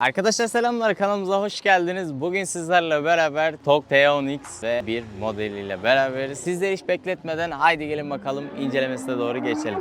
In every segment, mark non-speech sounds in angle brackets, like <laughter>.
Arkadaşlar selamlar kanalımıza hoş geldiniz. Bugün sizlerle beraber TOG T10X ve bir modeliyle beraberiz. Sizleri hiç bekletmeden haydi gelin bakalım incelemesine doğru geçelim.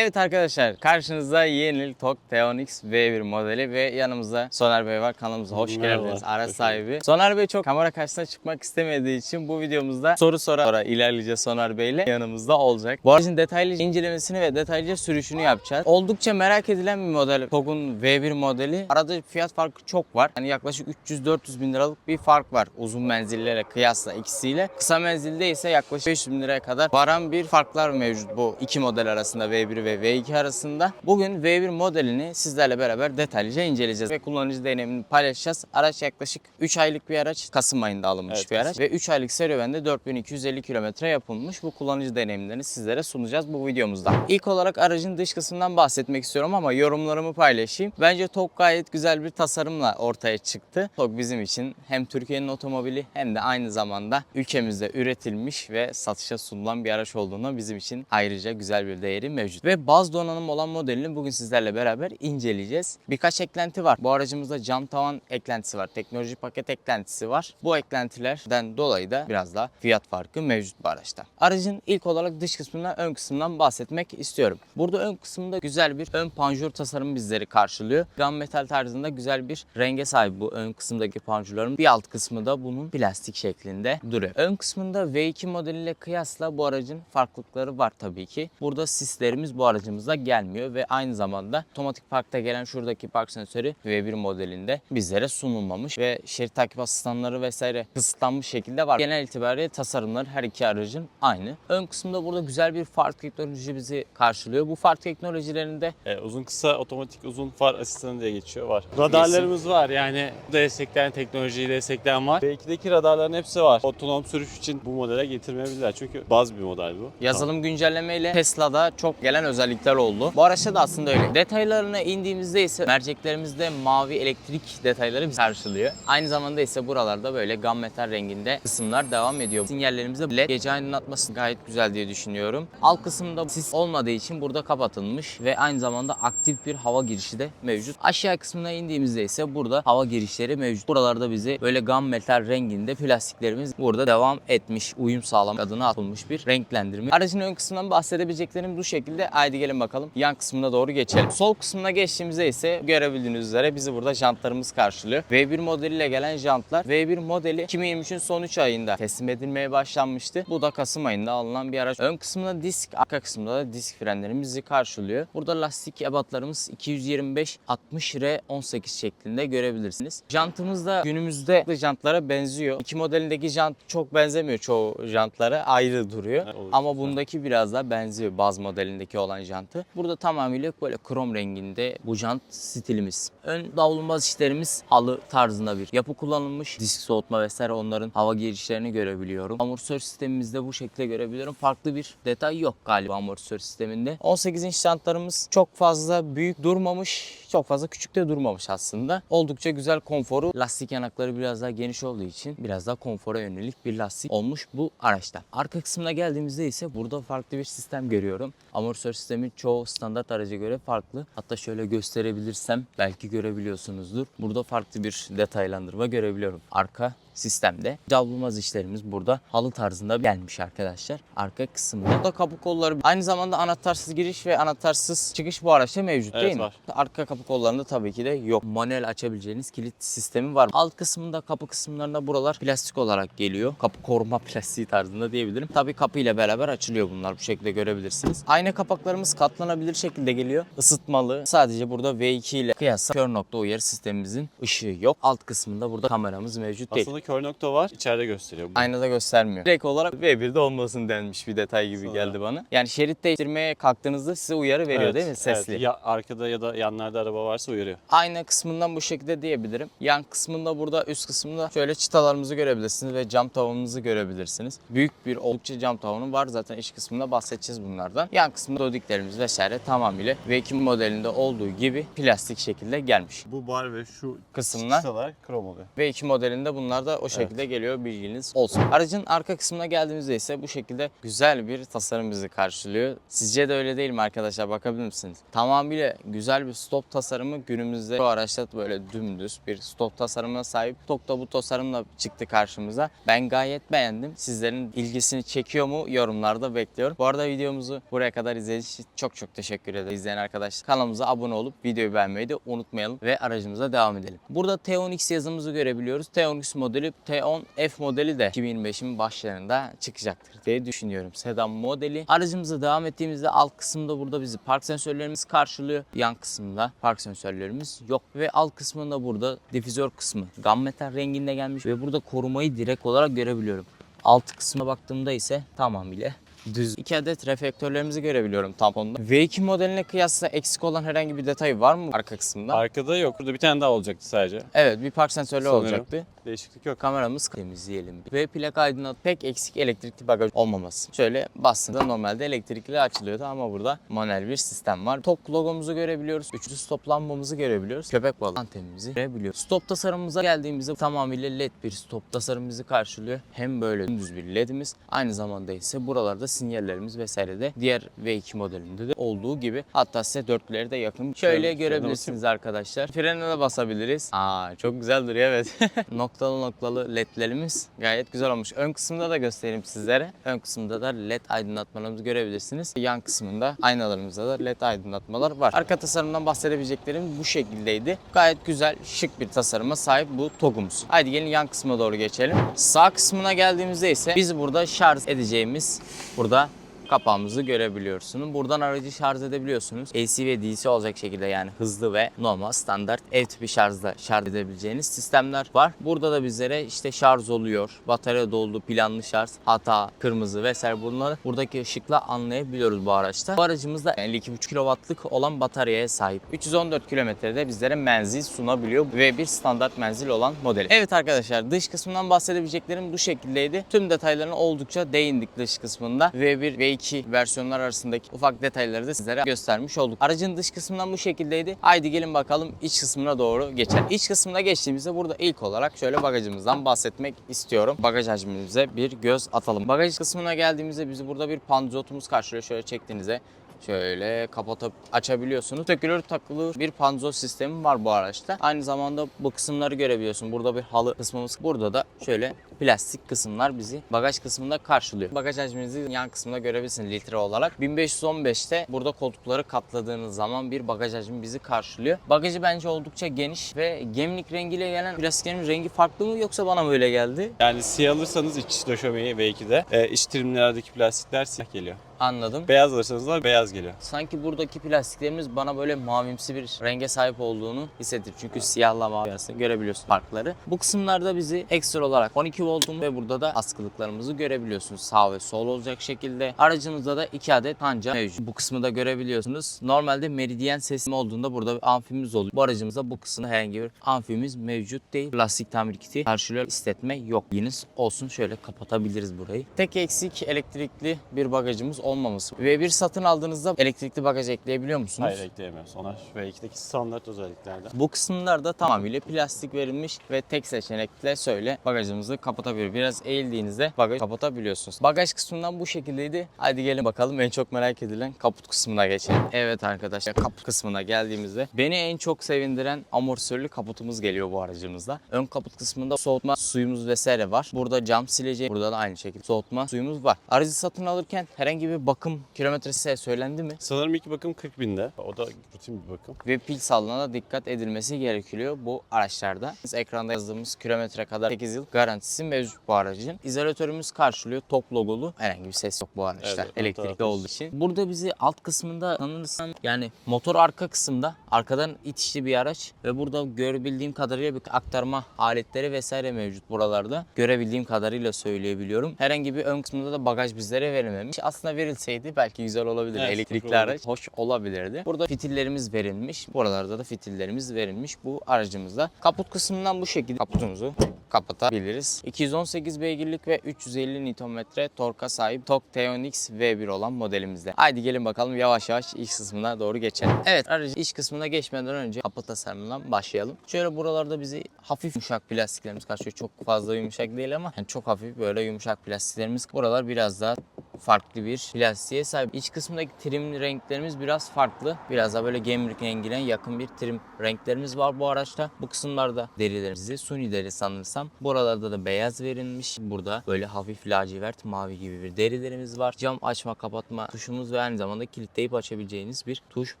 Evet arkadaşlar karşınızda yeni TOG T10X V1 modeli ve yanımızda Soner Bey var. Kanalımıza hoş Merhaba, geldiniz. Araç sahibi. Soner Bey çok kamera karşısına çıkmak istemediği için bu videomuzda soru sonra, sonra ilerleyeceğiz Soner Bey ile yanımızda olacak. Bu aracın detaylı incelemesini ve detaylıca sürüşünü yapacağız. Oldukça merak edilen bir model TOG'un V1 modeli. Arada fiyat farkı çok var. Yani yaklaşık 300-400 bin liralık bir fark var uzun menzillere kıyasla ikisiyle. Kısa menzilde ise yaklaşık 500 bin liraya kadar varan bir farklar mevcut bu iki model arasında V1 ve V2 arasında. Bugün V1 modelini sizlerle beraber detaylıca inceleyeceğiz ve kullanıcı deneyimini paylaşacağız. Araç yaklaşık 3 aylık bir araç. Kasım ayında alınmış Evet, bir araç ve 3 aylık serüvende 4250 kilometre yapılmış. Bu kullanıcı deneyimlerini sizlere sunacağız bu videomuzda. İlk olarak aracın dış kısmından bahsetmek istiyorum ama yorumlarımı paylaşayım. Bence TOG gayet güzel bir tasarımla ortaya çıktı. TOG bizim için hem Türkiye'nin otomobili hem de aynı zamanda ülkemizde üretilmiş ve satışa sunulan bir araç olduğunu bizim için ayrıca güzel bir değeri mevcut. Ve baz donanım olan modelini bugün sizlerle beraber inceleyeceğiz. Birkaç eklenti var. Bu aracımızda cam tavan eklentisi var. Teknoloji paket eklentisi var. Bu eklentilerden dolayı da biraz daha fiyat farkı mevcut bu araçta. Aracın ilk olarak dış kısmından ön kısmından bahsetmek istiyorum. Burada ön kısımda güzel bir ön panjur tasarımı bizleri karşılıyor. Gun metal tarzında güzel bir renge sahip bu ön kısımdaki panjurların. Bir alt kısmı da bunun plastik şeklinde duruyor. Ön kısmında V2 modeliyle kıyasla bu aracın farklılıkları var tabii ki. Burada sislerimiz bu aracımızda gelmiyor ve aynı zamanda otomatik parkta gelen şuradaki park sensörü V1 modelinde bizlere sunulmamış ve şerit takip asistanları vesaire kısıtlanmış şekilde var. Genel itibariyle tasarımları her iki aracın aynı. Ön kısımda burada güzel bir far teknoloji bizi karşılıyor. Bu far teknolojilerinde Ee, uzun kısa otomatik uzun far asistanı diye geçiyor var. Radarlarımız var yani destekleyen teknolojiyi destekleyen var. V2'deki radarların hepsi var. Otonom sürüş için bu modele getirmeyebilirler çünkü baz bir model bu. Yazılım güncellemeyle Tesla'da çok gelen özellikler oldu. Bu araçta da aslında öyle. Detaylarına indiğimizde ise merceklerimizde mavi elektrik detayları bizi karşılıyor. Aynı zamanda ise buralarda böyle gunmetal renginde kısımlar devam ediyor. Sinyallerimizde led gece aydınlatması gayet güzel diye düşünüyorum. Alt kısımda sis olmadığı için burada kapatılmış ve aynı zamanda aktif bir hava girişi de mevcut. Aşağı kısmına indiğimizde ise burada hava girişleri mevcut. Buralarda bizi böyle gunmetal renginde plastiklerimiz burada devam etmiş. Uyum sağlam adına atılmış bir renklendirme. Aracın ön kısmından bahsedebileceklerim bu şekilde. Haydi gelin bakalım yan kısmına doğru geçelim. Sol kısmına geçtiğimizde ise görebildiğiniz üzere bizi burada jantlarımız karşılıyor. V1 modeliyle gelen jantlar V1 modeli 2023'ün son 3 ayında teslim edilmeye başlanmıştı. Bu da Kasım ayında alınan bir araç. Ön kısmında disk, arka kısmında da disk frenlerimiz bizi karşılıyor. Burada lastik ebatlarımız 225 60 R 18 şeklinde görebilirsiniz. Jantımız da günümüzde jantlara benziyor. İki modelindeki jant çok benzemiyor çoğu jantlara ayrı duruyor. Evet. Ama bundaki biraz daha benziyor baz modelindeki olan jantı. Burada tamamıyla böyle krom renginde bu jant stilimiz. Ön davlumbaz işlerimiz halı tarzında bir yapı kullanılmış. Disk soğutma vesaire onların hava girişlerini görebiliyorum. Amortisör sistemimizde bu şekilde görebiliyorum. Farklı bir detay yok galiba amortisör sisteminde. 18 inç jantlarımız çok fazla büyük durmamış. Çok fazla küçük de durmamış aslında. Oldukça güzel konforu. Lastik yanakları biraz daha geniş olduğu için biraz daha konfora yönelik bir lastik olmuş bu araçta. Arka kısmına geldiğimizde ise burada farklı bir sistem görüyorum. Amortisör sistemi çoğu standart araca göre farklı. Hatta şöyle gösterebilirsem belki görebiliyorsunuzdur. Burada farklı bir detaylandırma görebiliyorum. Arka sistemde. Davulmaz işlerimiz burada halı tarzında gelmiş arkadaşlar. Arka kısımda. Burada kapı kolları aynı zamanda anahtarsız giriş ve anahtarsız çıkış bu araçta mevcut Evet, değil mi? var. Arka kapı kollarında tabii ki de yok. Manuel açabileceğiniz kilit sistemi var. Alt kısmında kapı kısımlarında buralar plastik olarak geliyor. Kapı koruma <laughs> plastiği tarzında diyebilirim. Tabii kapı ile beraber açılıyor bunlar. Bu şekilde görebilirsiniz. Ayna kapaklarımız katlanabilir şekilde geliyor. Isıtmalı. Sadece burada V2 ile kıyasla kör nokta uyarı sistemimizin ışığı yok. Alt kısmında burada kameramız mevcut değil. Aslında kör nokta var. İçeride gösteriyor. Aynada göstermiyor. Direkt olarak V1'de olmasın denmiş bir detay gibi Sonra. geldi bana. Yani şerit değiştirmeye kalktığınızda size uyarı veriyor Evet, değil mi? Sesli. Evet. Ya arkada ya da yanlarda araba varsa uyarıyor. Ayna kısmından bu şekilde diyebilirim. Yan kısmında burada üst kısmında şöyle çıtalarımızı görebilirsiniz ve cam tavanımızı görebilirsiniz. Büyük bir oldukça cam tavanı var. Zaten iç kısmında bahsedeceğiz bunlardan. Yan kısmında dodiklerimiz vesaire tamamıyla V2 modelinde olduğu gibi plastik şekilde gelmiş. Bu bar ve şu Kısımlar krom oluyor. V2 modelinde bunlar da o şekilde geliyor bilginiz olsun. Aracın arka kısmına geldiğimizde ise bu şekilde güzel bir tasarım bizi karşılıyor. Sizce de öyle değil mi arkadaşlar bakabilir misiniz? Tamamıyla güzel bir stop tasarımı günümüzde bu araçta böyle dümdüz bir stop tasarımına sahip. Stokta bu tasarımla çıktı karşımıza. Ben gayet beğendim. Sizlerin ilgisini çekiyor mu yorumlarda bekliyorum. Bu arada videomuzu buraya kadar izlediğiniz için çok çok teşekkür ederim izleyen arkadaşlar. Kanalımıza abone olup videoyu beğenmeyi de unutmayalım ve aracımıza devam edelim. Burada T10X yazımızı görebiliyoruz. T10X modeli T10F modeli de 2025'in başlarında çıkacaktır diye düşünüyorum. Sedan modeli. Aracımıza devam ettiğimizde alt kısımda burada bizi park sensörlerimiz karşılıyor. Yan kısmında park sensörlerimiz yok ve alt kısmında burada difüzör kısmı gunmetal renginde gelmiş ve burada korumayı direkt olarak görebiliyorum. Alt kısma baktığımda ise tamamıyla düz. 2 adet reflektörlerimizi görebiliyorum tamponda. V2 modeline kıyasla eksik olan herhangi bir detay var mı arka kısmında? Arkada yok. Burada bir tane daha olacaktı sadece. evet bir park sensörlü Sanırım. olacaktı. Değişiklik yok. Kameramız temizleyelim. Ve plaka aydınlat pek eksik elektrikli bagaj olmaması. Şöyle bastığında normalde elektrikli açılıyordu ama burada manuel bir sistem var. TOK logomuzu görebiliyoruz. Üçlü stop lambamızı görebiliyoruz. Köpek balığı antenimizi görebiliyoruz. Stop tasarımımıza geldiğimizde tamamıyla led bir stop tasarım bizi karşılıyor. Hem böyle dümdüz bir ledimiz aynı zamanda ise buralarda sinyallerimiz vesaire de diğer V2 modelinde de olduğu gibi. Hatta size dörtlüleri de yakın. Şöyle görebilirsiniz arkadaşlar. Frene de basabiliriz. Aa çok güzel duruyor evet. <laughs> noktalı noktalı ledlerimiz gayet güzel olmuş. Ön kısımda da göstereyim sizlere. Ön kısımda da led aydınlatmalarımızı görebilirsiniz. Yan kısmında aynalarımızda da led aydınlatmalar var. Arka tasarımdan bahsedebileceklerim bu şekildeydi. Gayet güzel, şık bir tasarıma sahip bu TOG'umuz. Haydi gelin yan kısma doğru geçelim. Sağ kısmına geldiğimizde ise biz burada şarj edeceğimiz burada kapağımızı görebiliyorsunuz. Buradan aracı şarj edebiliyorsunuz. AC ve DC olacak şekilde yani hızlı ve normal standart ev tipi şarjda şarj edebileceğiniz sistemler var. Burada da bizlere işte şarj oluyor, batarya doldu, planlı şarj, hata, kırmızı vesaire bunları buradaki ışıkla anlayabiliyoruz bu araçta. Bu aracımızda 52,5 kW'lık olan bataryaya sahip. 314 kilometrede bizlere menzil sunabiliyor ve bir standart menzil olan modeli. Evet arkadaşlar dış kısmından bahsedebileceklerim bu şekildeydi. Tüm detaylarına oldukça değindik dış kısmında. V1 ve 2 versiyonlar arasındaki ufak detayları da sizlere göstermiş olduk. Aracın dış kısmından bu şekildeydi. Haydi gelin bakalım iç kısmına doğru geçelim. İç kısmına geçtiğimizde burada ilk olarak şöyle bagajımızdan bahsetmek istiyorum. Bagaj hacmimize bir göz atalım. Bagaj kısmına geldiğimizde bizi burada bir panzotumuz karşılıyor. Şöyle çektiğinizde Şöyle kapatıp açabiliyorsunuz. Sökülür takılır bir panzo sistemi var bu araçta. Aynı zamanda bu kısımları görebiliyorsun. Burada bir halı kısmımız. Burada da şöyle plastik kısımlar bizi bagaj kısmında karşılıyor. Bagaj hacminizi yan kısmında görebilirsiniz litre olarak. 1515'te burada koltukları katladığınız zaman bir bagaj hacmi bizi karşılıyor. Bagajı bence oldukça geniş ve gemlik rengiyle gelen plastiklerin rengi farklı mı yoksa bana mı öyle geldi? Yani siyah alırsanız iç döşemeyi V2'de e, iç trimlerdeki plastikler siyah geliyor. Anladım. Beyaz alırsanız da beyaz geliyor. Sanki buradaki plastiklerimiz bana böyle mavimsi bir renge sahip olduğunu hissettir. Çünkü siyahla mavi arasında görebiliyorsun farkları. Bu kısımlarda bizi ekstra olarak 12 voltum ve burada da askılıklarımızı görebiliyorsunuz. Sağ ve sol olacak şekilde. Aracımızda da 2 adet panca mevcut. Bu kısmı da görebiliyorsunuz. Normalde meridyen sesim olduğunda burada bir amfimiz oluyor. Bu aracımızda bu kısımda herhangi bir amfimiz mevcut değil. Plastik tamir kiti karşılıyor. İstetme yok. Yiniz olsun şöyle kapatabiliriz burayı. Tek eksik elektrikli bir bagajımız olmaması. Ve bir satın aldığınızda elektrikli bagaj ekleyebiliyor musunuz? Hayır ekleyemiyoruz. Onlar V2'deki standart özelliklerden. Bu kısımlarda tamamıyla plastik verilmiş ve tek seçenekle söyle bagajımızı kapatabiliyor. Biraz eğildiğinizde bagaj kapatabiliyorsunuz. Bagaj kısmından bu şekildeydi. Hadi gelin bakalım en çok merak edilen kaput kısmına geçelim. Evet arkadaşlar kaput kısmına geldiğimizde beni en çok sevindiren amortisörlü kaputumuz geliyor bu aracımızda. Ön kaput kısmında soğutma suyumuz vesaire var. Burada cam sileceği, burada da aynı şekilde soğutma suyumuz var. Aracı satın alırken herhangi bir bir bakım kilometresi size söylendi mi? Sanırım ilk bakım 40 binde. O da rutin bir bakım. Ve pil sağlığına da dikkat edilmesi gerekiyor bu araçlarda. Biz ekranda yazdığımız kilometre kadar 8 yıl garantisi mevcut bu aracın. İzolatörümüz karşılıyor. Top logolu. Herhangi bir ses yok bu araçta. Evet, Elektrikli olduğu için. Burada bizi alt kısmında sanırsam yani motor arka kısımda arkadan itişli bir araç ve burada görebildiğim kadarıyla bir aktarma aletleri vesaire mevcut buralarda. Görebildiğim kadarıyla söyleyebiliyorum. Herhangi bir ön kısmında da bagaj bizlere verilmemiş. Aslında verilseydi belki güzel olabilir. Evet, araç hoş olabilirdi. Burada fitillerimiz verilmiş. Buralarda da fitillerimiz verilmiş bu aracımızda. Kaput kısmından bu şekilde kaputumuzu kapatabiliriz. 218 beygirlik ve 350 Nm torka sahip Tok Teonix V1 olan modelimizde. Haydi gelin bakalım yavaş yavaş iç kısmına doğru geçelim. Evet aracın iç kısmına geçmeden önce kapı tasarımından başlayalım. Şöyle buralarda bizi hafif yumuşak plastiklerimiz karşılıyor. Çok fazla yumuşak değil ama yani çok hafif böyle yumuşak plastiklerimiz. Buralar biraz daha farklı bir plastiğe sahip. İç kısmındaki trim renklerimiz biraz farklı. Biraz daha böyle gemlik rengine yakın bir trim renklerimiz var bu araçta. Bu kısımlarda derilerimizi suni deri sanırsam. Buralarda da beyaz verilmiş. Burada böyle hafif lacivert mavi gibi bir derilerimiz var. Cam açma kapatma tuşumuz ve aynı zamanda kilitleyip açabileceğiniz bir tuş.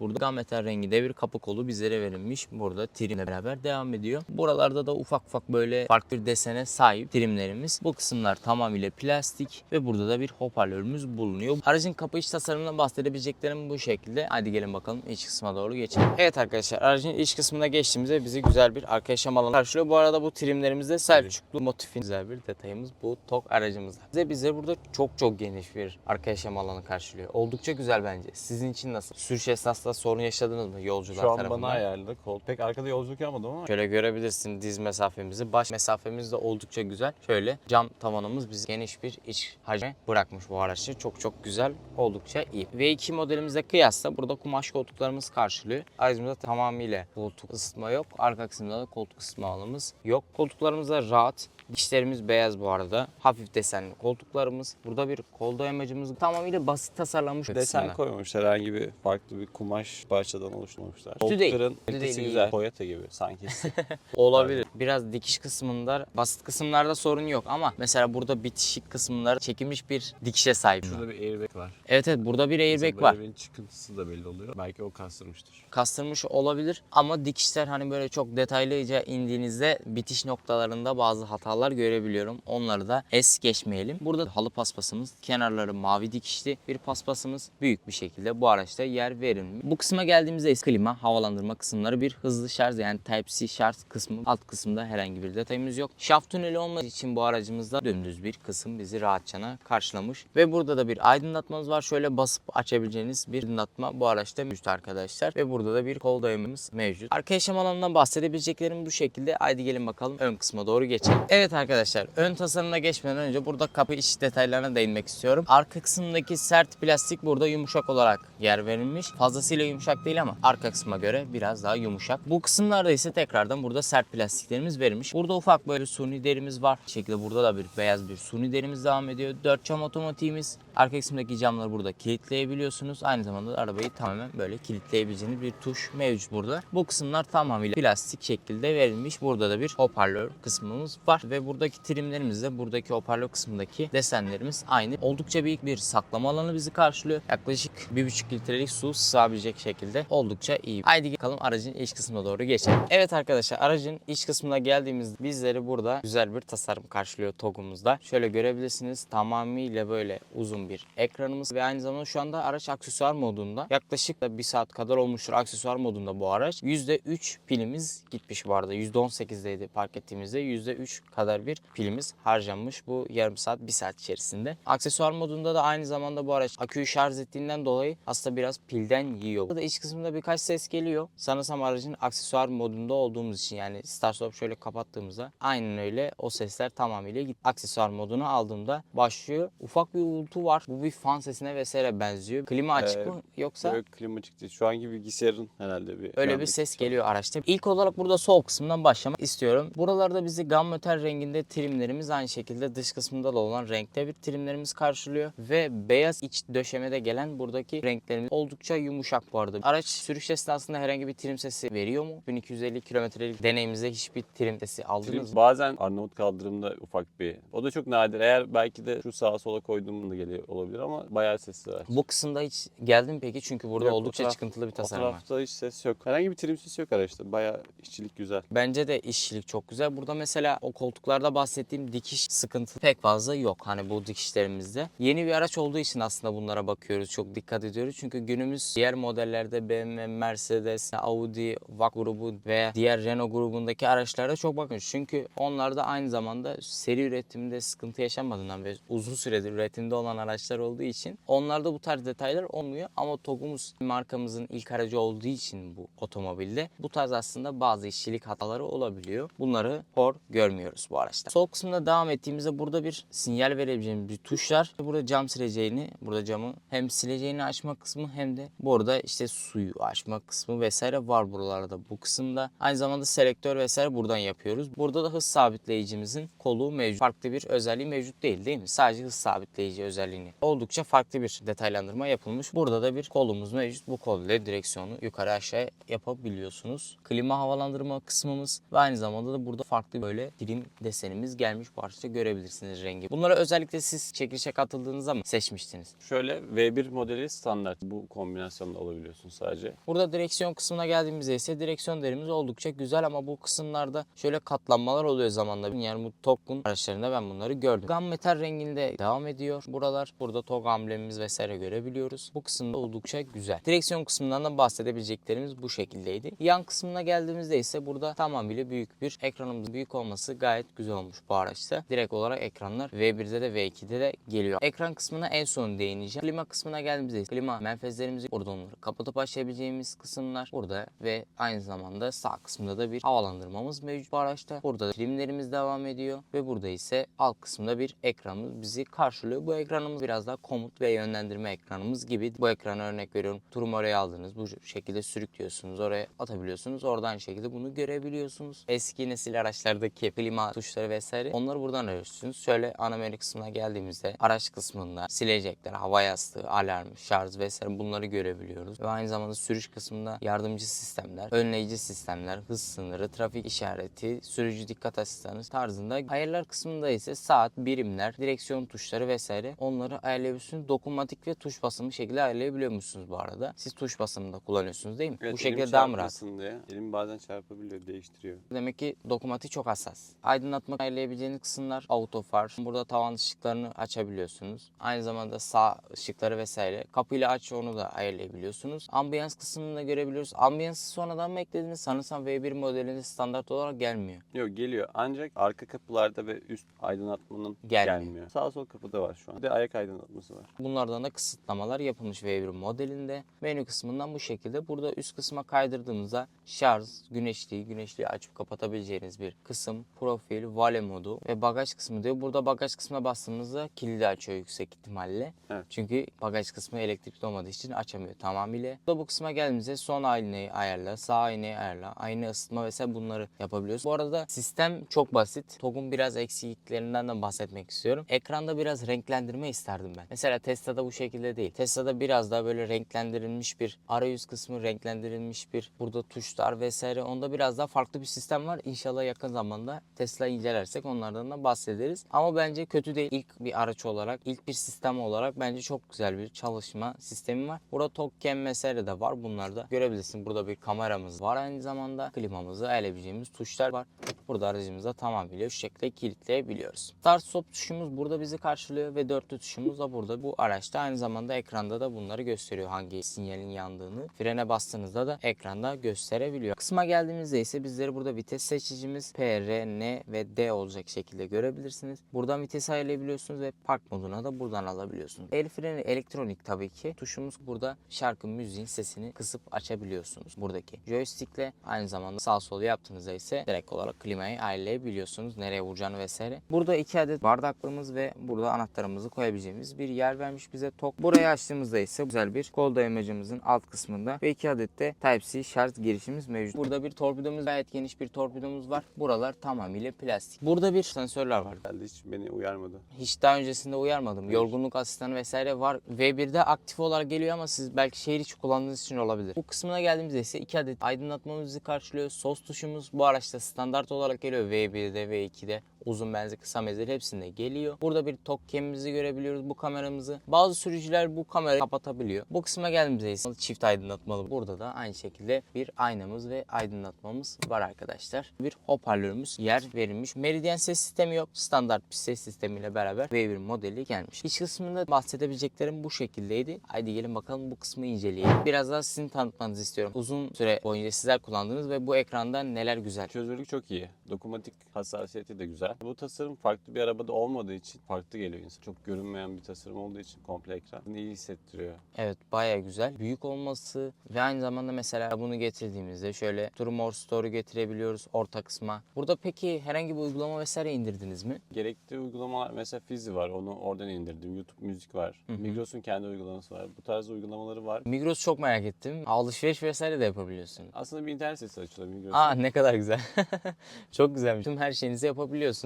Burada gametal renginde bir kapı kolu bizlere verilmiş. Burada trimle beraber devam ediyor. Buralarda da ufak ufak böyle farklı bir desene sahip trimlerimiz. Bu kısımlar tamamıyla plastik ve burada da bir hoparlörümüz bulunuyor. Aracın kapı iç tasarımından bahsedebileceklerim bu şekilde. Hadi gelin bakalım iç kısma doğru geçelim. Evet arkadaşlar aracın iç kısmına geçtiğimizde bizi güzel bir arka yaşam alanı karşılıyor. Bu arada bu trimlerimizde Selçuklu motifin güzel bir detayımız bu TOK aracımızda. Bize bize burada çok çok geniş bir arka yaşam alanı karşılıyor. Oldukça güzel bence. Sizin için nasıl? Sürüş esnasında sorun yaşadınız mı yolcular Şu an tarafından? bana ayarlı. Kol. Pek arkada yolculuk yapmadım ama Şöyle görebilirsin diz mesafemizi. Baş mesafemiz de oldukça güzel. Şöyle cam tavanımız bizi geniş bir iç hacme bırakmış bu araçta. Çok çok güzel. Oldukça iyi. V2 modelimizde kıyasla burada kumaş koltuklarımız karşılıyor. Aracımızda tamamıyla koltuk ısıtma yok. Arka kısmında da koltuk ısıtma alanımız yok. Koltuklarımız da rahat. Dişlerimiz beyaz bu arada. Hafif desenli koltuklarımız. Burada bir kol dayamacımız tamamıyla basit tasarlanmış. desen kısmında. koymamışlar. Herhangi bir farklı bir kumaş parçadan oluşturmamışlar. Değil. Koltukların Üstü kalitesi değil, güzel. Toyota gibi sanki. <laughs> Olabilir. Biraz dikiş kısmında, basit kısımlarda sorun yok ama mesela burada bitişik kısımlar çekilmiş bir dikişe sahip. Şurada bir airbag var. Evet evet burada bir airbag Mesela var. airbag'in çıkıntısı da belli oluyor. Belki o kastırmıştır. Kastırmış olabilir ama dikişler hani böyle çok detaylıca indiğinizde bitiş noktalarında bazı hatalar görebiliyorum. Onları da es geçmeyelim. Burada halı paspasımız, kenarları mavi dikişli bir paspasımız büyük bir şekilde bu araçta yer verilmiş. Bu kısma geldiğimizde ise klima, havalandırma kısımları bir hızlı şarj yani Type-C şarj kısmı. Alt kısımda herhangi bir detayımız yok. Şaft tüneli olmadığı için bu aracımızda dümdüz bir kısım bizi rahatçana karşılamış. Ve burada da bir aydınlatmamız var. Şöyle basıp açabileceğiniz bir aydınlatma bu araçta mevcut arkadaşlar. Ve burada da bir kol dayamımız mevcut. Arka yaşam alanından bahsedebileceklerim bu şekilde. Haydi gelin bakalım ön kısma doğru geçelim. Evet arkadaşlar ön tasarımına geçmeden önce burada kapı iç detaylarına değinmek istiyorum. Arka kısımdaki sert plastik burada yumuşak olarak yer verilmiş. Fazlasıyla yumuşak değil ama arka kısma göre biraz daha yumuşak. Bu kısımlarda ise tekrardan burada sert plastiklerimiz verilmiş. Burada ufak böyle suni derimiz var. Bu şekilde burada da bir beyaz bir suni derimiz devam ediyor. 4 cam otomatiğimiz. Arka kısımdaki camları burada kilitleyebiliyorsunuz. Aynı zamanda da arabayı tamamen böyle kilitleyebileceğiniz bir tuş mevcut burada. Bu kısımlar tamamıyla plastik şekilde verilmiş. Burada da bir hoparlör kısmımız var ve buradaki trimlerimiz de buradaki hoparlör kısmındaki desenlerimiz aynı. Oldukça büyük bir saklama alanı bizi karşılıyor. Yaklaşık 1,5 litrelik su sığabilecek şekilde oldukça iyi. Haydi bakalım aracın iç kısmına doğru geçelim. Evet arkadaşlar aracın iç kısmına geldiğimizde bizleri burada güzel bir tasarım karşılıyor TOG'umuzda. Şöyle görebilirsiniz tamamıyla böyle uzun bir ekranımız ve aynı zamanda şu anda araç aksesuar modunda. Yaklaşık da bir saat kadar olmuştur aksesuar modunda bu araç. %3 pilimiz gitmiş bu arada. %18'deydi park ettiğimizde. %3 kadar bir pilimiz harcanmış bu yarım saat bir saat içerisinde. Aksesuar modunda da aynı zamanda bu araç aküyü şarj ettiğinden dolayı aslında biraz pilden yiyor. Burada iç kısmında birkaç ses geliyor. Sanırsam aracın aksesuar modunda olduğumuz için yani start stop şöyle kapattığımızda aynen öyle o sesler tamamıyla git. Aksesuar modunu aldığımda başlıyor. Ufak bir uğultu var. Bu bir fan sesine vesaire benziyor. Klima açık Ee, mı yoksa? Böyle klimatik değil. Şu anki bilgisayarın herhalde bir... Öyle bir ses ses. geliyor araçta. İlk olarak burada sol kısımdan başlamak istiyorum. Buralarda bizi gunmetal renginde trimlerimiz aynı şekilde dış kısmında da olan renkte bir trimlerimiz karşılıyor. Ve beyaz iç döşemede gelen buradaki renklerimiz oldukça yumuşak bu arada. Araç sürüş esnasında herhangi bir trim sesi veriyor mu? 1250 kilometrelik deneyimizde hiçbir trim sesi aldınız mı? Bazen Arnavut kaldırımda ufak bir. O da çok nadir. Eğer belki de şu sağa sola koyduğumda geliyor olabilir ama bayağı sesi var. Bu kısımda hiç geldin peki? Çünkü burada Yok, o oldukça taraf- çıkıntılı bir O tasarım var. tarafta hiç ses yok. Herhangi bir trim sesi yok araçta. Bayağı işçilik güzel. Bence de işçilik çok güzel. Burada mesela o koltuklarda bahsettiğim dikiş sıkıntı pek fazla yok. Hani bu dikişlerimizde. Yeni bir araç olduğu için aslında bunlara bakıyoruz. Çok dikkat ediyoruz. Çünkü günümüz diğer modellerde BMW, Mercedes, Audi, VAK grubu veya diğer Renault grubundaki araçlarda çok bakıyoruz. Çünkü onlarda aynı zamanda seri üretimde sıkıntı yaşamadığından ve uzun süredir üretimde olan araçlar olduğu için onlarda bu tarz detaylar olmuyor. Ama TOG'umuz markamızın ilk aracı olduğu için bu otomobilde bu tarz aslında bazı işçilik hataları olabiliyor. Bunları hor görmüyoruz bu araçta. Sol kısmında devam ettiğimizde burada bir sinyal verebileceğimiz bir tuş var. Burada cam sileceğini, burada camı hem sileceğini açma kısmı hem de burada işte suyu açma kısmı vesaire var buralarda bu kısımda. Aynı zamanda selektör vesaire buradan yapıyoruz. Burada da hız sabitleyicimizin kolu mevcut. Farklı bir özelliği mevcut değil değil mi? Sadece hız sabitleyici özelliğini. Oldukça farklı bir detaylandırma yapılmış. Burada da bir kolumuz mevcut. Bu kol ile direksiyonu yukarı aşağı yapabiliyorsunuz. Klima havalandırma kısmımız ve aynı zamanda da burada farklı böyle dilim desenimiz gelmiş parçada görebilirsiniz rengi. Bunları özellikle siz çekilişe katıldığınızda mı seçmiştiniz? Şöyle V1 modeli standart. Bu kombinasyonda alabiliyorsun sadece. Burada direksiyon kısmına geldiğimizde ise direksiyon derimiz oldukça güzel ama bu kısımlarda şöyle katlanmalar oluyor zamanla. Yani bu TOG'un araçlarında ben bunları gördüm. Gam metal renginde devam ediyor buralar. Burada TOG amblemimiz vesaire görebiliyoruz. Bu kısımda oldukça güzel. Direksiyon kısmından da bahsedebileceklerimiz bu şekildeydi. Yan kısmına geldiğimizde ise burada tamamıyla büyük bir ekranımız büyük olması gayet güzel olmuş bu araçta. Direkt olarak ekranlar V1'de de V2'de de geliyor. Ekran kısmına en son değineceğim. Klima kısmına geldiğimizde klima menfezlerimizi burada onları kapatıp açabileceğimiz kısımlar burada ve aynı zamanda sağ kısmında da bir havalandırmamız mevcut bu araçta. Burada trimlerimiz devam ediyor ve burada ise alt kısımda bir ekranımız bizi karşılıyor. Bu ekranımız biraz daha komut ve yönlendirme ekranımız gibi. Bu ekrana örnek veriyorum. Turum oraya aldınız. Bu şekilde sürüklüyorsunuz. Oraya atabiliyorsunuz. Oradan şekilde bunu görebiliyorsunuz. Eski nesil araçlardaki klima tuşları vesaire onları buradan arıyorsunuz. Şöyle ana menü kısmına geldiğimizde araç kısmında silecekler, hava yastığı, alarm, şarj vesaire bunları görebiliyoruz. Ve aynı zamanda sürüş kısmında yardımcı sistemler, önleyici sistemler, hız sınırı, trafik işareti, sürücü dikkat asistanı tarzında. Ayarlar kısmında ise saat, birimler, direksiyon tuşları vesaire onları ayarlayabiliyorsunuz. Dokunmatik ve tuş basımı şekilde ayarlayabiliyor musunuz bu arada? Siz tuş basımında kullanıyorsunuz değil mi? bu şekilde daha mı rahat? Diye. Elim bazen çarpabiliyor, değiştiriyor. Demek ki dokunmatik çok hassas. Aydınlatma ayarlayabileceğiniz kısımlar auto far. Burada tavan ışıklarını açabiliyorsunuz. Aynı zamanda sağ ışıkları vesaire. Kapıyla aç onu da ayarlayabiliyorsunuz. Ambiyans kısmını da görebiliyoruz. Ambiyansı sonradan mı eklediniz? Sanırsam V1 modelinde standart olarak gelmiyor. Yok geliyor ancak arka kapılarda ve üst aydınlatmanın Gelmiyor. gelmiyor. Sağ sol kapıda var şu an. Bir de ayak aydınlatması var. Bunlardan da kısıtlamalar yapılmış V1 modelinde. Menü kısmından bu şekilde. Burada üst kısma kaydırdığımızda şarj, güneşliği, güneşliği açıp kapatabileceğiniz bir kısım. Profil, vale modu ve bagaj kısmı diyor. Burada bagaj kısmına bastığımızda kilidi açıyor yüksek ihtimalle. Evet. Çünkü bagaj kısmı elektrikli olmadığı için açamıyor tamamıyla. Burada bu kısma geldiğimizde son aynayı ayarla, sağ aynayı ayarla, ayna ısıtma vesaire bunları yapabiliyoruz. Bu arada sistem çok basit. TOG'un biraz eksiklerinden de bahsetmek istiyorum. Ekranda biraz renklendirme isterdim ben. Mesela Tesla'da bu şekilde değil. Tesla'da biraz daha böyle renklendirilmiş bir arayüz kısmı, renklendirilmiş bir burada tuşlar vesaire. Onda biraz daha farklı bir sistem var. İnşallah yakın zamanda Tesla incelersek onlardan da bahsederiz. Ama bence kötü değil. İlk bir araç olarak, ilk bir sistem olarak bence çok güzel bir çalışma sistemi var. Burada TOGCam vesaire de var. Bunları da görebilirsin. Burada bir kameramız var. Aynı zamanda klimamızı ayarlayabileceğimiz tuşlar var. Burada aracımızda tamamıyla şu şekilde kilitleyebiliyoruz. Start stop tuşumuz burada bizi karşılıyor ve dörtlü tuşumuz da burada. Bu araçta aynı zamanda ekranda da bunları gösteriyor hangi sinyalin yandığını. Frene bastığınızda da ekranda gösterebiliyor. Kısma geldiğimizde ise bizleri burada vites seçicimiz P, R, N ve D olacak şekilde görebilirsiniz. Buradan vitesi ayarlayabiliyorsunuz ve park moduna da buradan alabiliyorsunuz. El freni elektronik tabii ki. Tuşumuz burada şarkı müziğin sesini kısıp açabiliyorsunuz buradaki. Joystickle aynı zamanda sağ sol yaptığınızda ise direkt olarak klimayı ayarlayabiliyorsunuz. Nereye vuracağını vesaire. Burada iki adet bardaklığımız ve burada anahtarımızı koyabileceğimiz bir yer vermiş bize tok. Burayı açtığımızda ise güzel bir kol dayamacımızın alt kısmında ve iki adet de Type-C şarj girişimiz mevcut. Burada bir torpidomuz gayet geniş bir torpidomuz var. Buralar tamamıyla plastik. Burada bir sensörler var. Herhalde hiç beni uyarmadı. Hiç daha öncesinde uyarmadım. Yorgunluk asistanı vesaire var. V1'de aktif olarak geliyor ama siz belki şehir içi kullandığınız için olabilir. Bu kısmına geldiğimizde ise iki adet aydınlatmamızı karşılıyor. Sos tuşumuz bu araçta standart olarak geliyor. V1'de, V2'de uzun menzil, kısa menzil hepsinde geliyor. Burada bir tok kemimizi görebiliyoruz bu kameramızı. Bazı sürücüler bu kamerayı kapatabiliyor. Bu kısma geldiğimizde ise çift aydınlatmalı. Burada da aynı şekilde bir aynamız ve aydınlatmamız var arkadaşlar. Bir hoparlörümüz yer verilmiş. Meridian ses sistemi yok. Standart bir ses sistemiyle beraber V1 modeli gelmiş. İç kısmında bahsedebileceklerim bu şekildeydi. Haydi gelin bakalım bu kısmı inceleyelim. Biraz daha sizin tanıtmanızı istiyorum. Uzun süre boyunca sizler kullandınız ve bu ekranda neler güzel. Çözünürlük çok iyi. Dokunmatik hassasiyeti de güzel. Bu tasarım farklı bir arabada olmadığı için farklı geliyor insan. Çok görünmeyen bir tasarım olduğu için komple ekran iyi hissettiriyor. Evet baya güzel. Büyük olması ve aynı zamanda mesela bunu getirdiğimizde şöyle True More Story getirebiliyoruz orta kısma. Burada peki herhangi bir uygulama vesaire indirdiniz mi? Gerekli uygulamalar mesela Fizi var. Onu oradan indirdim. YouTube müzik var. Migros'un kendi uygulaması var. Bu tarz uygulamaları var. Migros çok merak ettim. Alışveriş vesaire de yapabiliyorsun. Aslında bir internet sitesi açılıyor Migros'un. Aa ne kadar güzel. <laughs> çok güzelmiş. Tüm her şeyinizi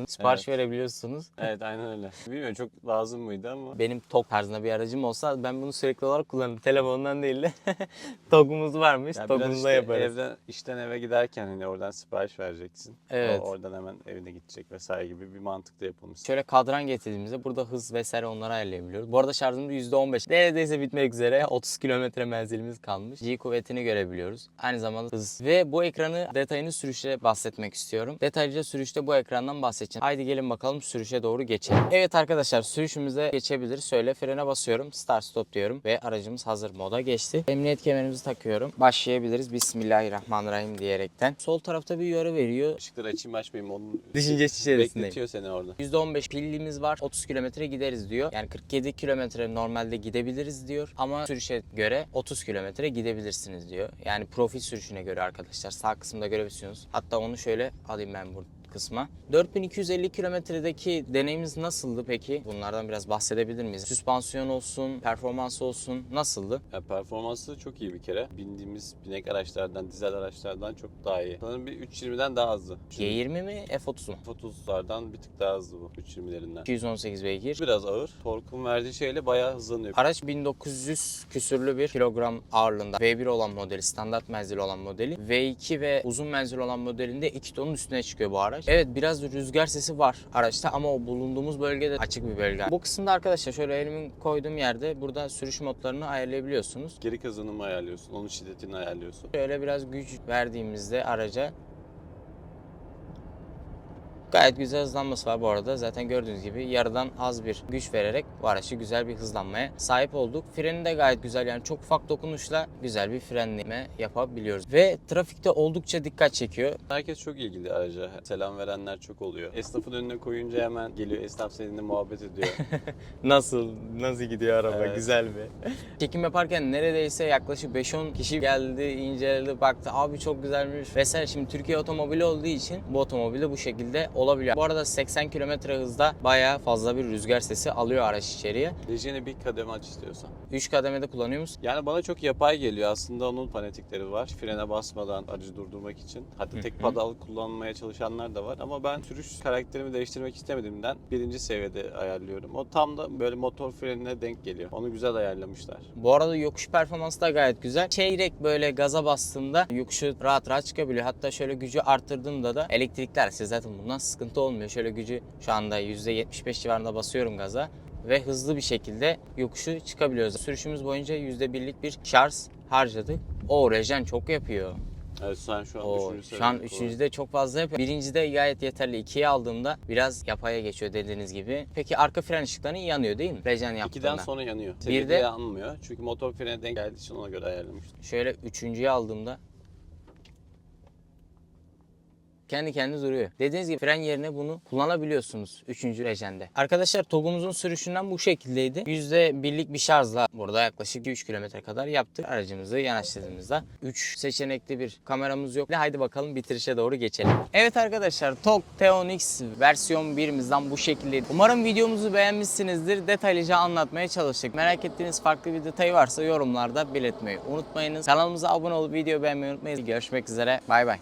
yapabiliyorsunuz. Sipariş Evet. verebiliyorsunuz. <laughs> Evet aynen öyle. Bilmiyorum çok lazım mıydı ama Benim TOG tarzında bir aracım olsa ben bunu sürekli olarak kullanırım. Telefondan değil de <laughs> TOG'umuz varmış. Ya biraz TOG'umuzda işte yaparız. Evden, işten eve giderken hani oradan sipariş vereceksin. Evet. O oradan hemen evine gidecek vesaire gibi bir mantıkla yapılmış. Şöyle kadran getirdiğimizde burada hız vesaire onları ayarlayabiliyoruz. Bu arada şarjımız %15. Neredeyse bitmek üzere. <laughs> 30 kilometre menzilimiz kalmış. G kuvvetini görebiliyoruz. Aynı zamanda hız. Ve bu ekranı detayını sürüşte bahsetmek istiyorum. Detaylıca sürüşte bu ekrandan bahsedeceğim. Haydi gelin bakalım sürüşe doğru geçelim. Evet arkadaşlar sürüşümüze geçebiliriz. Şöyle frene basıyorum. Start stop diyorum. Ve aracımız hazır moda geçti. Emniyet kemerimizi takıyorum. Başlayabiliriz. Bismillahirrahmanirrahim diyerekten. Sol tarafta bir uyarı veriyor. Işıkları açayım açmayayım onun <laughs> Düşüncesi içerisindeyim. bekletiyor seni orada. %15 pilimiz var. 30 kilometre gideriz diyor. Yani 47 kilometre normalde gidebiliriz diyor. Ama sürüşe göre 30 kilometre gidebilirsiniz diyor. Yani profil sürüşüne göre arkadaşlar. Sağ kısımda görebiliyorsunuz. Hatta onu şöyle alayım ben bu kısma. 4250 kilometredeki deneyimimiz nasıldı peki? Bunlardan biraz bahsedebilir miyiz? Süspansiyon olsun, performans olsun nasıldı? Ya performansı çok iyi bir kere. Bindiğimiz binek araçlardan, dizel araçlardan çok daha iyi. Sanırım bir 320'den daha hızlı. G20 mi F30 mu? F30'lardan bir tık daha hızlı bu 320'lerinden. 218 beygir. Biraz ağır. Torkun verdiği şeyle bayağı hızlanıyor. Araç 1900 küsürlü bir kilogram ağırlığında. V1 olan modeli, standart menzil olan modeli. V2 ve uzun menzil olan modelinde 2 tonun üstüne çıkıyor bu araç. Evet biraz rüzgar sesi var araçta ama o bulunduğumuz bölgede açık bir bölge. Bu kısımda arkadaşlar şöyle elimin koyduğum yerde burada sürüş modlarını ayarlayabiliyorsunuz. Geri kazanımı ayarlıyorsun. Onun şiddetini ayarlıyorsun. Şöyle biraz güç verdiğimizde araca Gayet güzel hızlanması var bu arada. Zaten gördüğünüz gibi yarıdan az bir güç vererek bu araçı güzel bir hızlanmaya sahip olduk. Freni de gayet güzel yani çok ufak dokunuşla güzel bir frenleme yapabiliyoruz. Ve trafikte oldukça dikkat çekiyor. Herkes çok ilgili araca. Selam verenler çok oluyor. Esnafın önüne koyunca hemen geliyor. Esnaf seninle muhabbet ediyor. <laughs> Nasıl? Nasıl gidiyor araba? Evet. Güzel mi? <laughs> Çekim yaparken neredeyse yaklaşık 5-10 kişi geldi, inceledi, baktı. Abi çok güzelmiş vesaire. Şimdi Türkiye otomobili olduğu için bu otomobil de bu şekilde olabiliyor. Bu arada 80 km hızda bayağı fazla bir rüzgar sesi alıyor araç içeriye. Rejini bir kademe aç istiyorsan. 3 kademede kullanıyor musun? Yani bana çok yapay geliyor. Aslında onun fanatikleri var. Frene basmadan aracı durdurmak için. Hatta tek pedal kullanmaya çalışanlar da var. Ama ben sürüş karakterimi değiştirmek istemediğimden birinci seviyede ayarlıyorum. O tam da böyle motor frenine denk geliyor. Onu güzel ayarlamışlar. Bu arada yokuş performansı da gayet güzel. Çeyrek böyle gaza bastığında yokuşu rahat rahat çıkabiliyor. Hatta şöyle gücü arttırdığımda da elektrikler size zaten bundan sıkıntı olmuyor. Şöyle gücü şu anda %75 civarında basıyorum gaza ve hızlı bir şekilde yokuşu çıkabiliyoruz. Sürüşümüz boyunca %1'lik bir şarj harcadık. O rejen çok yapıyor. Evet sen şu an O, üçüncü şu an üçüncüde çok fazla yapıyor. Birincide gayet yeterli. İkiye aldığımda biraz yapaya geçiyor dediğiniz gibi. Peki arka fren ışıkları yanıyor değil mi? Rejen yaptığında. İkiden sonra yanıyor. Bir de- yanmıyor. Çünkü motor frene denk geldiği için ona göre ayarlamışlar. Şöyle üçüncüye aldığımda kendi kendine duruyor. Dediğiniz gibi fren yerine bunu kullanabiliyorsunuz 3. rejende. Arkadaşlar TOG'umuzun sürüşünden bu şekildeydi. %1'lik bir şarjla burada yaklaşık 3 kilometre kadar yaptık. Aracımızı yanaştırdığımızda 3 seçenekli bir kameramız yok. Haydi bakalım bitirişe doğru geçelim. Evet arkadaşlar TOG T10X versiyon 1'imizden bu şekildeydi. Umarım videomuzu beğenmişsinizdir. Detaylıca anlatmaya çalıştık. Merak ettiğiniz farklı bir detay varsa yorumlarda belirtmeyi unutmayınız. Kanalımıza abone olup video beğenmeyi unutmayın. Görüşmek üzere. Bay bay.